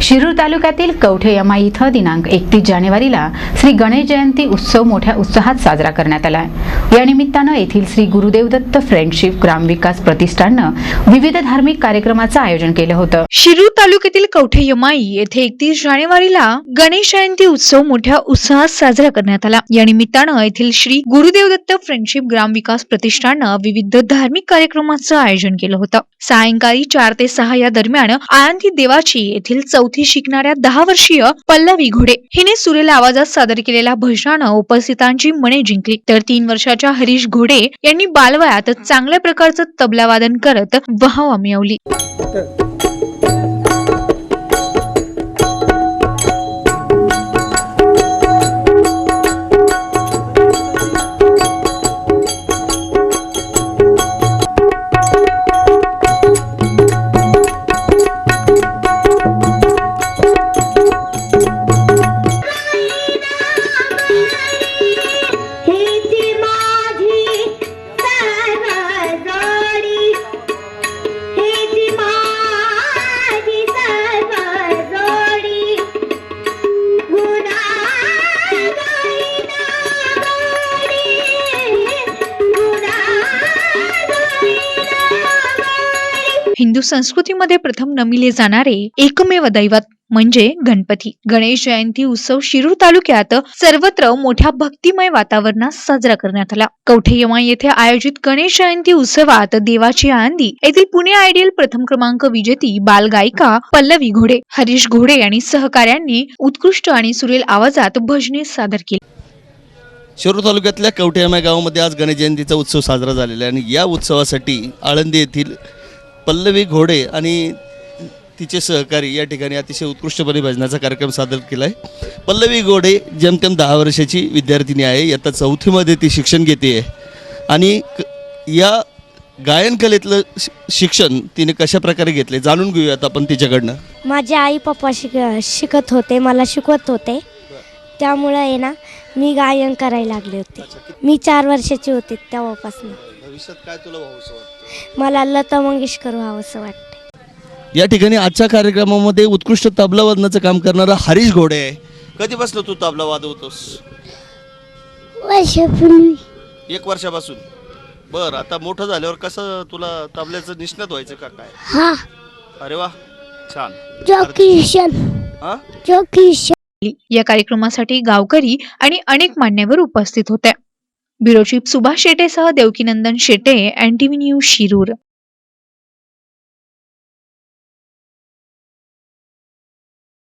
शिरूर तालुक्यातील कवठे यमाई इथं दिनांक एकतीस जानेवारीला श्री गणेश जयंती उत्सव मोठ्या उत्साहात साजरा करण्यात आला आहे. या निमित्तानं येथील श्री गुरुदेवदत्त फ्रेंडशिप ग्रामविकास प्रतिष्ठाननं विविध धार्मिक कार्यक्रमाचं आयोजन केलं होतं. शिरूर तालुक्यातील कवठे यमाई येथे एकतीस जानेवारीला गणेश जयंती उत्सव मोठ्या उत्साहात साजरा करण्यात आला. या निमित्तानं येथील श्री गुरुदेवदत्त फ्रेंडशिप ग्रामविकास प्रतिष्ठाननं विविध धार्मिक कार्यक्रमाचं आयोजन केलं होतं. सायंकाळी चार ते सहा या दरम्यान आळंदी देवाची येथील चौथी शिकणाऱ्या दहा वर्षीय पल्लवी घोडे. हिने सुरेल आवाजात सादर केलेल्या भजनानं उपस्थितांची मने जिंकली. तर तीन वर्षाच्या हरीश घोडे यांनी बालवयात चांगल्या प्रकारचं तबलावादन करत वाहवा मिळवली. हिंदू संस्कृतीमध्ये प्रथम नमिले जाणारे एकमेव दैवत म्हणजे गणपती. गणेश जयंती उत्सव शिरूर तालुक्यात सर्वत्र मोठ्या भक्तिमय वातावरणात साजरा करण्यात आला. कवठेयमा येथे आयोजित गणेश जयंती उत्सवात देवाची आंदी येथील पुणे आयडियल प्रथम क्रमांक विजेती बालगायिका पल्लवी घोडे हरीश घोडे आणि सहकाऱ्यांनी उत्कृष्ट आणि सुरेल आवाजात भजने सादर केली. शिरूर तालुक्यातल्या कवठेमा गावामध्ये आज गणेश जयंतीचा उत्सव साजरा झालेला आहे आणि या उत्सवासाठी आळंदी येथील पल्लवी घोडे आणि तिचे सहकारी या ठिकाणी अतिशय उत्कृष्टपणे भजनाचा कार्यक्रम सादर केला आहे पल्लवी घोडे जेमतेम दहा वर्षाची विद्यार्थिनी आहे इयत्ता चौथीमध्ये ती शिक्षण घेते आहे आणि क- या गायन कलेतलं शि- शिक्षण तिने कशा प्रकारे घेतले जाणून घेऊयात आपण तिच्याकडनं. माझे आई पप्पा शिक शिकत होते मला शिकवत होते. त्यामुळं आहे ना मी गायन करायला लागले होते. मी चार वर्षाची होते तेव्हापासून. भविष्यात काय तुला वाटतं? मला लता मंगेशकर व्हावंसं वाटतं या ठिकाणी आजच्या कार्यक्रमामध्ये उत्कृष्ट तबला वादनाचं काम करणारा हरीश घोडे. आहे कधीपासून तू तबला वाजवतोस? वर्षापूर्वी. एक वर्षापासून. बर आता मोठं झाल्यावर कसं तुला तबल्याचं निष्णात व्हायचं का काय? हा. अरे वा छान. जोकिशन हा? जोकिशन या कार्यक्रमासाठी गावकरी आणि अनेक मान्यवर उपस्थित होते. ब्युरो चीफ सुभाष शेटेसह देवकीनंदन शेटे अँटीव्ही न्यूज शिरूर.